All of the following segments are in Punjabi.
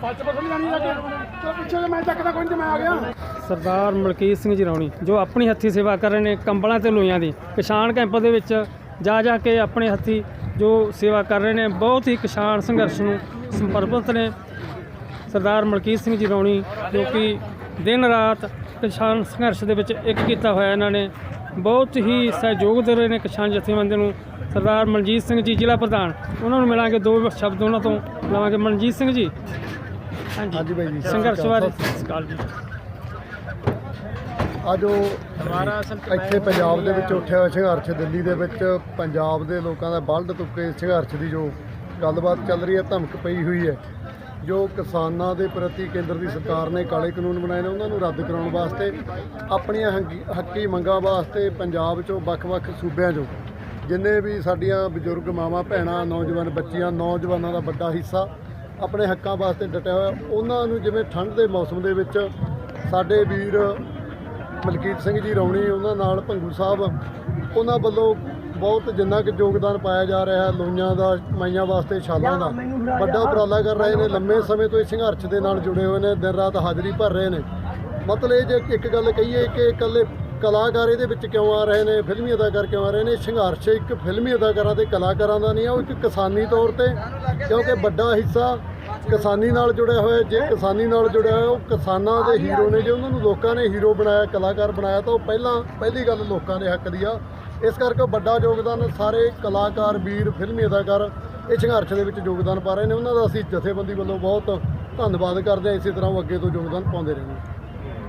ਸੱਚ ਪਸੰਦ ਨਹੀਂ ਲੱਗੇ। ਚਲੋ ਪਿੱਛੇ ਜੇ ਮੈਂ ਚੱਕਦਾ ਕੋਈ ਨਹੀਂ ਮੈਂ ਆ ਗਿਆ। ਸਰਦਾਰ ਮਲਕੀਤ ਸਿੰਘ ਜੀ ਰੌਣੀ ਜੋ ਆਪਣੀ ਹੱਥੀ ਸੇਵਾ ਕਰ ਰਹੇ ਨੇ ਕੰਬਲਾਂ ਤੇ ਲੋਈਆਂ ਦੀ। ਕਿਸਾਨ ਕੈਂਪ ਦੇ ਵਿੱਚ ਜਾ ਜਾ ਕੇ ਆਪਣੇ ਹੱਥੀ ਜੋ ਸੇਵਾ ਕਰ ਰਹੇ ਨੇ, ਬਹੁਤ ਹੀ ਕਿਸਾਨ ਸੰਘਰਸ਼ ਨੂੰ ਸਮਰਪਿਤ ਨੇ। ਸਰਦਾਰ ਮਲਕੀਤ ਸਿੰਘ ਜੀ ਰੌਣੀ ਜੋ ਕਿ ਦਿਨ ਰਾਤ ਕਿਸਾਨ ਸੰਘਰਸ਼ ਦੇ ਵਿੱਚ ਇੱਕ ਕੀਤਾ ਹੋਇਆ ਇਹਨਾਂ ਨੇ। ਬਹੁਤ ਹੀ ਸਹਿਯੋਗ ਦੇ ਰਹੇ ਨੇ ਕਿਸਾਨ ਜਥੇਬੰਦੀ ਨੂੰ। ਸਰਦਾਰ ਮਨਜੀਤ ਸਿੰਘ ਜੀ ਜ਼ਿਲ੍ਹਾ ਪ੍ਰਧਾਨ, ਉਹਨਾਂ ਨੂੰ ਮਿਲਾਂਗੇ ਦੋ ਸ਼ਬਦ ਉਹਨਾਂ ਤੋਂ। ਲਵਾਂਗੇ ਮਨਜੀਤ ਸਿੰਘ ਜੀ। ਹਾਂਜੀ। ਬਾਈ ਜੀ, ਸੰਘਰਸ਼। ਬਾਰੇ। ਅੱਜ ਉਹ ਇੱਥੇ ਪੰਜਾਬ ਦੇ ਵਿੱਚ ਉੱਠਿਆ ਹੋਇਆ ਸੰਘਰਸ਼ ਦਿੱਲੀ ਦੇ ਵਿੱਚ ਪੰਜਾਬ ਦੇ ਲੋਕਾਂ ਦਾ ਬਲਦ ਤੁੱਕੇ ਸੰਘਰਸ਼ ਦੀ ਜੋ ਗੱਲਬਾਤ ਚੱਲ ਰਹੀ ਹੈ ਧਮਕ ਪਈ ਹੋਈ ਹੈ। ਜੋ ਕਿਸਾਨਾਂ ਦੇ ਪ੍ਰਤੀ ਕੇਂਦਰ ਦੀ ਸਰਕਾਰ ਨੇ ਕਾਲੇ ਕਾਨੂੰਨ ਬਣਾਏ ਨੇ ਉਹਨਾਂ ਨੂੰ ਰੱਦ ਕਰਾਉਣ ਵਾਸਤੇ ਆਪਣੀਆਂ ਹੱਕੀ ਮੰਗਾਂ ਵਾਸਤੇ ਪੰਜਾਬ 'ਚੋਂ ਵੱਖ-ਵੱਖ ਸੂਬਿਆਂ 'ਚੋਂ ਜਿੰਨੇ ਵੀ ਸਾਡੀਆਂ ਬਜ਼ੁਰਗ ਮਾਵਾਂ ਭੈਣਾਂ ਨੌਜਵਾਨ ਬੱਚੀਆਂ ਨੌਜਵਾਨਾਂ ਦਾ ਵੱਡਾ ਹਿੱਸਾ ਆਪਣੇ ਹੱਕਾਂ ਵਾਸਤੇ ਡਟਿਆ ਹੋਇਆ। ਉਹਨਾਂ ਨੂੰ ਜਿਵੇਂ ਠੰਡ ਦੇ ਮੌਸਮ ਦੇ ਵਿੱਚ ਸਾਡੇ ਵੀਰ ਮਲਕੀਤ ਸਿੰਘ ਜੀ ਰੌਣੀ ਉਹਨਾਂ ਨਾਲ ਭੰਗੂ ਸਾਹਿਬ ਉਹਨਾਂ ਵੱਲੋਂ ਬਹੁਤ ਜਿੰਨਾ ਕਿ ਯੋਗਦਾਨ ਪਾਇਆ ਜਾ ਰਿਹਾ ਹੈ ਲੋਈਆਂ ਦਾ ਮਾਈਆਂ ਵਾਸਤੇ ਛਾਲਾਂ ਦਾ। ਵੱਡਾ ਉਪਰਾਲਾ ਕਰ ਰਹੇ ਨੇ ਲੰਮੇ ਸਮੇਂ ਤੋਂ ਇਸ ਸੰਘਰਸ਼ ਦੇ ਨਾਲ ਜੁੜੇ ਹੋਏ ਨੇ ਦਿਨ ਰਾਤ ਹਾਜ਼ਰੀ ਭਰ ਰਹੇ ਨੇ। ਮਤਲਬ ਇਹ ਜੇ ਇੱਕ ਗੱਲ ਕਹੀਏ ਕਿ ਇਕੱਲੇ ਕਲਾਕਾਰ ਇਹਦੇ ਵਿੱਚ ਕਿਉਂ ਆ ਰਹੇ ਨੇ? ਫਿਲਮੀ ਅਦਾਕਾਰ ਕਿਉਂ ਆ ਰਹੇ ਨੇ? ਸੰਘਰਸ਼ ਇੱਕ ਫਿਲਮੀ ਅਦਾਕਾਰਾਂ ਤੇ ਕਲਾਕਾਰਾਂ ਦਾ ਨਹੀਂ ਆ ਉਹ ਇੱਕ ਕਿਸਾਨੀ ਤੌਰ ਤੇ, ਕਿਉਂਕਿ ਵੱਡਾ ਹਿੱਸਾ ਕਿਸਾਨੀ ਨਾਲ ਜੁੜਿਆ ਹੋਇਆ ਜੇ ਕਿਸਾਨੀ ਨਾਲ ਜੁੜਿਆ ਹੋਇਆ, ਉਹ ਕਿਸਾਨਾਂ ਦੇ ਹੀਰੋ ਨੇ। ਜੇ ਉਹਨਾਂ ਨੂੰ ਲੋਕਾਂ ਨੇ ਹੀਰੋ ਬਣਾਇਆ, ਕਲਾਕਾਰ ਬਣਾਇਆ, ਤਾਂ ਉਹ ਪਹਿਲਾਂ, ਪਹਿਲੀ ਗੱਲ ਲੋਕਾਂ ਦੇ ਹੱਕ ਦੀ ਆ। ਇਸ ਕਰਕੇ ਵੱਡਾ ਯੋਗਦਾਨ ਸਾਰੇ ਕਲਾਕਾਰ, ਵੀਰ, ਫਿਲਮੀ ਅਦਾਕਾਰ ਇਹ ਸੰਘਰਸ਼ ਦੇ ਵਿੱਚ ਯੋਗਦਾਨ ਪਾ ਰਹੇ ਨੇ। ਉਹਨਾਂ ਦਾ ਅਸੀਂ ਜਥੇਬੰਦੀ ਵੱਲੋਂ ਬਹੁਤ ਧੰਨਵਾਦ ਕਰਦੇ ਹਾਂ। ਇਸੇ ਤਰ੍ਹਾਂ ਉਹ ਅੱਗੇ ਤੋਂ ਯੋਗਦਾਨ ਪਾਉਂਦੇ ਰਹਿਣ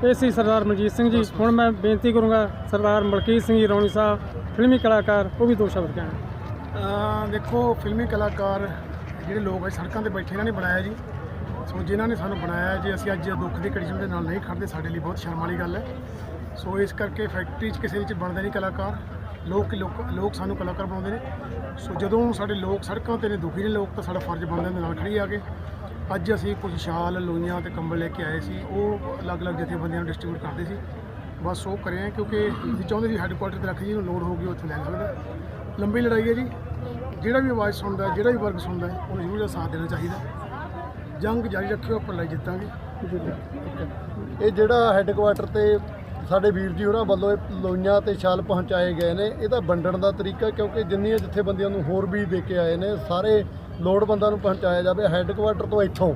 ਇਹ ਸੀ ਸਰਦਾਰ ਮਨਜੀਤ ਸਿੰਘ ਜੀ। ਹੁਣ ਮੈਂ ਬੇਨਤੀ ਕਰੂੰਗਾ ਸਰਦਾਰ ਮਲਕੀਤ ਸਿੰਘ ਜੀ, ਰੌਣੀ ਸਾਹਿਬ, ਫਿਲਮੀ ਕਲਾਕਾਰ, ਉਹ ਵੀ ਦੋ ਸ਼ਬਦ ਕਹਿਣ। ਦੇਖੋ, ਫਿਲਮੀ ਕਲਾਕਾਰ ਜਿਹੜੇ ਲੋਕ ਹੈ ਸੜਕਾਂ ਤੇ ਬੈਠੇ ਇਹਨਾਂ ਨੇ ਬਣਾਇਆ ਜੀ। ਸੋ ਜਿਨ੍ਹਾਂ ਨੇ ਸਾਨੂੰ ਬਣਾਇਆ ਜੇ ਅਸੀਂ ਅੱਜ ਦੁੱਖ ਦੀ ਕੰਡੀਸ਼ਨ ਦੇ ਨਾਲ ਨਹੀਂ ਖੜਦੇ ਸਾਡੇ ਲਈ ਬਹੁਤ ਸ਼ਰਮ ਵਾਲੀ ਗੱਲ ਹੈ। ਸੋ ਇਸ ਕਰਕੇ ਫੈਕਟਰੀ 'ਚ ਕਿਸੇ ਵਿੱਚ ਬਣਦੇ ਨਹੀਂ ਕਲਾਕਾਰ। ਲੋਕ ਲੋਕ ਸਾਨੂੰ ਕਲਾਕਾਰ ਬਣਾਉਂਦੇ ਨੇ। ਸੋ ਜਦੋਂ ਸਾਡੇ ਲੋਕ ਸੜਕਾਂ ਤੇ ਨੇ, ਦੁਖੀ ਨੇ ਲੋਕ, ਤਾਂ ਸਾਡਾ ਫਰਜ਼ ਬਣਦਾ ਇਹਦੇ ਨਾਲ ਖੜੀ ਆ ਕੇ। ਅੱਜ ਅਸੀਂ ਕੁਝ ਸ਼ਾਲ, ਲੋਈਆਂ ਤੇ ਕੰਬਲ ਲੈ ਕੇ ਆਏ ਸੀ। ਉਹ ਅਲੱਗ-ਅਲੱਗ ਜਥੇਬੰਦੀਆਂ ਨੂੰ ਡਿਸਟ੍ਰੀਬਿਊਟ ਕਰਦੇ ਸੀ। ਬਸ ਉਹ ਕਰੇ ਕਿਉਂਕਿ ਅਸੀਂ ਚਾਹੁੰਦੇ ਸੀ ਹੈੱਡਕੁਆਟਰ ਤੇ ਰੱਖ ਜੀ ਨੂੰ ਲੋੜ ਹੋ ਗਈ, ਉੱਥੇ ਲੈ ਸਕਦਾ ਲੰਬੀ ਲੜਾਈ ਹੈ ਜੀ। ਜਿਹੜਾ ਵੀ ਆਵਾਜ਼ ਸੁਣਦਾ ਜਿਹੜਾ ਵੀ ਵਰਗ ਸੁਣਦਾ ਉਹਨੂੰ ਜ਼ਰੂਰ ਸਾਥ ਦੇਣਾ ਚਾਹੀਦਾ। ਜੰਗ ਜਾਰੀ ਰੱਖਿਓ, ਆਪਾਂ ਲੜਾਈ ਜਿੱਤਾਂਗੇ। ਇਹ ਜਿਹੜਾ ਹੈੱਡਕੁਆਟਰ ਤੇ ਸਾਡੇ ਵੀਰ ਜੀ ਹੋਰਾਂ ਵੱਲੋਂ ਇਹ ਲੋਈਆਂ ਤੇ ਛਾਲ ਪਹੁੰਚਾਏ ਗਏ ਨੇ ਇਹਦਾ ਵੰਡਣ ਦਾ ਤਰੀਕਾ ਕਿਉਂਕਿ ਜਿੰਨੀਆਂ ਜਥੇਬੰਦੀਆਂ ਨੂੰ ਹੋਰ ਵੀ ਦੇ ਕੇ ਆਏ ਨੇ, ਸਾਰੇ ਲੋੜਵੰਦਾਂ ਨੂੰ ਪਹੁੰਚਾਇਆ ਜਾਵੇ ਹੈੱਡਕੁਆਟਰ ਤੋਂ ਇੱਥੋਂ।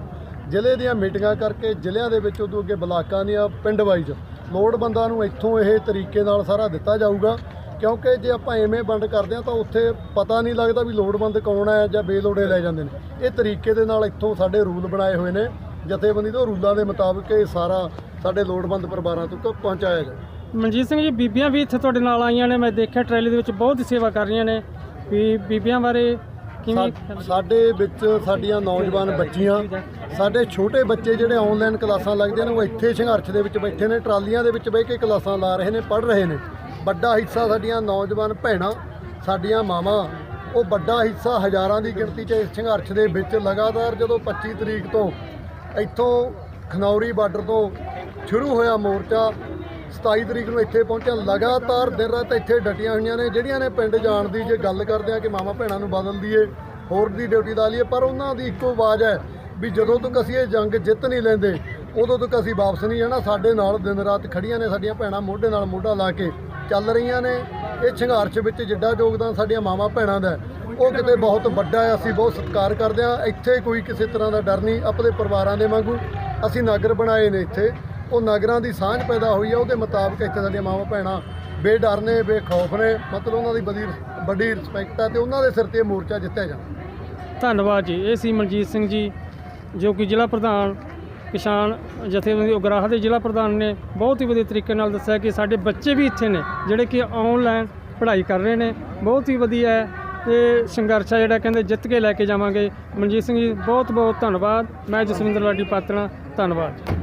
ਜ਼ਿਲ੍ਹੇ ਦੀਆਂ ਮੀਟਿੰਗਾਂ ਕਰਕੇ ਜ਼ਿਲ੍ਹਿਆਂ ਦੇ ਵਿੱਚ ਉਦੋਂ ਅੱਗੇ ਬਲਾਕਾਂ ਦੀਆਂ ਪਿੰਡ ਵਾਈਜ਼ ਲੋੜਵੰਦਾਂ ਨੂੰ ਇੱਥੋਂ ਇਹ ਤਰੀਕੇ ਨਾਲ ਸਾਰਾ ਦਿੱਤਾ ਜਾਊਗਾ। ਕਿਉਂਕਿ ਜੇ ਆਪਾਂ ਐਵੇਂ ਵੰਡ ਕਰਦੇ ਹਾਂ ਤਾਂ ਉੱਥੇ ਪਤਾ ਨਹੀਂ ਲੱਗਦਾ ਵੀ ਲੋੜਵੰਦ ਕੌਣ ਹੈ ਜਾਂ ਬੇਲੋੜੇ ਲੈ ਜਾਂਦੇ ਨੇ। ਇਹ ਤਰੀਕੇ ਦੇ ਨਾਲ ਇੱਥੋਂ ਸਾਡੇ ਰੂਲ ਬਣਾਏ ਹੋਏ ਨੇ। ਜਥੇਬੰਦੀ ਤੋਂ ਰੂਲਾਂ ਦੇ ਮੁਤਾਬਕ ਇਹ ਸਾਰਾ ਸਾਡੇ ਲੋੜਵੰਦ ਪਰਿਵਾਰਾਂ ਤੱਕ ਪਹੁੰਚਾਇਆ ਜਾਵੇ। ਮਨਜੀਤ ਸਿੰਘ ਜੀ, ਬੀਬੀਆਂ ਵੀ ਇੱਥੇ ਤੁਹਾਡੇ ਨਾਲ ਆਈਆਂ ਨੇ। ਮੈਂ ਦੇਖਿਆ ਟਰੈਲੀ ਦੇ ਵਿੱਚ ਬਹੁਤ ਹੀ ਸੇਵਾ ਕਰ ਰਹੀਆਂ ਨੇ। ਵੀ ਬੀਬੀਆਂ ਬਾਰੇ ਸਾ- ਸਾਡੇ ਵਿੱਚ ਸਾਡੀਆਂ ਨੌਜਵਾਨ ਬੱਚੀਆਂ ਸਾਡੇ ਛੋਟੇ ਬੱਚੇ ਜਿਹੜੇ ਆਨਲਾਈਨ ਕਲਾਸਾਂ ਲੱਗਦੇ ਨੇ ਉਹ ਇੱਥੇ ਸੰਘਰਸ਼ ਦੇ ਵਿੱਚ ਬੈਠੇ ਨੇ ਟਰਾਲੀਆਂ ਦੇ ਵਿੱਚ ਬਹਿ ਕੇ ਕਲਾਸਾਂ ਲਾ ਰਹੇ ਨੇ ਪੜ੍ਹ ਰਹੇ ਨੇ। ਵੱਡਾ ਹਿੱਸਾ ਸਾਡੀਆਂ ਨੌਜਵਾਨ ਭੈਣਾਂ ਸਾਡੀਆਂ ਮਾਵਾਂ ਉਹ ਵੱਡਾ ਹਿੱਸਾ ਹਜ਼ਾਰਾਂ ਦੀ ਗਿਣਤੀ 'ਚ ਇਸ ਸੰਘਰਸ਼ ਦੇ ਵਿੱਚ ਲਗਾਤਾਰ ਜਦੋਂ 25 ਤਰੀਕ ਤੋਂ ਇੱਥੋਂ ਖਨੌਰੀ ਬਾਰਡਰ ਤੋਂ ਸ਼ੁਰੂ ਹੋਇਆ ਮੋਰਚਾ 27 ਤਰੀਕ ਨੂੰ ਇੱਥੇ ਪਹੁੰਚਿਆ। ਲਗਾਤਾਰ ਦਿਨ ਰਾਤ ਇੱਥੇ ਡਟੀਆਂ ਹੋਈਆਂ ਨੇ, ਜਿਹੜੀਆਂ ਨੇ ਪਿੰਡ ਜਾਣ ਦੀ ਜੇ ਗੱਲ ਕਰਦੇ ਆ ਕਿ ਮਾਮਾ ਭੈਣਾਂ ਨੂੰ ਬਦਲ ਦਈਏ ਹੋਰ ਦੀ ਡਿਊਟੀ ਲਾ ਲਈਏ, ਪਰ ਉਹਨਾਂ ਦੀ ਇੱਕੋ ਆਵਾਜ਼ ਹੈ ਵੀ ਜਦੋਂ ਤੱਕ ਅਸੀਂ ਇਹ ਜੰਗ ਜਿੱਤ ਨਹੀਂ ਲੈਂਦੇ, ਉਦੋਂ ਤੱਕ ਅਸੀਂ ਵਾਪਸ ਨਹੀਂ ਜਾਣਾ। ਸਾਡੇ ਨਾਲ ਦਿਨ ਰਾਤ ਖੜੀਆਂ ਨੇ, ਸਾਡੀਆਂ ਭੈਣਾਂ ਮੋਢੇ ਨਾਲ ਮੋਢਾ ਲਾ ਕੇ ਚੱਲ ਰਹੀਆਂ ਨੇ। ਇਹ ਸੰਘਰਸ਼ ਵਿੱਚ ਜਿੱਡਾ ਯੋਗਦਾਨ ਸਾਡੀਆਂ ਮਾਵਾਂ ਭੈਣਾਂ ਦਾ ਉਹ ਕਿਤੇ ਬਹੁਤ ਵੱਡਾ ਹੈ, ਅਸੀਂ ਬਹੁਤ ਸਤਿਕਾਰ ਕਰਦੇ ਹਾਂ। ਇੱਥੇ ਕੋਈ ਕਿਸੇ ਤਰ੍ਹਾਂ ਦਾ ਡਰ ਨਹੀਂ, ਆਪਣੇ ਪਰਿਵਾਰਾਂ ਦੇ ਵਾਂਗੂ। ਅਸੀਂ ਨਗਰ ਬਣਾਏ ਨੇ ਇੱਥੇ। ਉਹ ਨਗਰਾਂ ਦੀ ਸਾਂਝ ਪੈਦਾ ਹੋਈ ਹੈ ਉਹਦੇ ਮੁਤਾਬਕ ਇੱਥੇ ਸਾਡੀਆਂ ਮਾਵਾਂ ਭੈਣਾਂ ਬੇਡਰ ਨੇ, ਬੇਖੌਫ ਨੇ, ਮਤਲਬ ਉਹਨਾਂ ਦੀ ਬੜੀ ਵੱਡੀ ਰਿਸਪੈਕਟ ਹੈ ਤੇ ਉਹਨਾਂ ਦੇ ਸਿਰ ਤੇ ਮੋਰਚਾ ਜਿੱਤਿਆ ਜਾਣਾ ਧੰਨਵਾਦ ਜੀ। ਇਹ ਸੀ ਮਨਜੀਤ ਸਿੰਘ ਜੀ, ਜੋ ਕਿ ਜ਼ਿਲ੍ਹਾ ਪ੍ਰਧਾਨ ਕਿਸਾਨ ਜਥੇਬੰਦੀ ਉਗਰਾਹ ਦੇ ਜ਼ਿਲ੍ਹਾ ਪ੍ਰਧਾਨ ਨੇ। ਬਹੁਤ ਹੀ ਵਧੀਆ ਤਰੀਕੇ ਨਾਲ ਦੱਸਿਆ ਕਿ ਸਾਡੇ ਬੱਚੇ ਵੀ ਇੱਥੇ ਨੇ, ਜਿਹੜੇ ਕਿ ਆਨਲਾਈਨ ਪੜ੍ਹਾਈ ਕਰ ਰਹੇ ਨੇ। ਬਹੁਤ ਹੀ ਵਧੀਆ ਹੈ। ਤੇ ਸੰਘਰਸ਼ ਆ ਜਿਹੜਾ ਕਹਿੰਦੇ ਜਿੱਤ ਕੇ ਲੈ ਕੇ ਜਾਵਾਂਗੇ। ਮਨਜੀਤ ਸਿੰਘ ਜੀ ਬਹੁਤ ਬਹੁਤ ਧੰਨਵਾਦ। ਮੈਂ ਜਸਵਿੰਦਰ ਲਾਡੀ ਪਾਤਣਾ ਧੰਨਵਾਦ।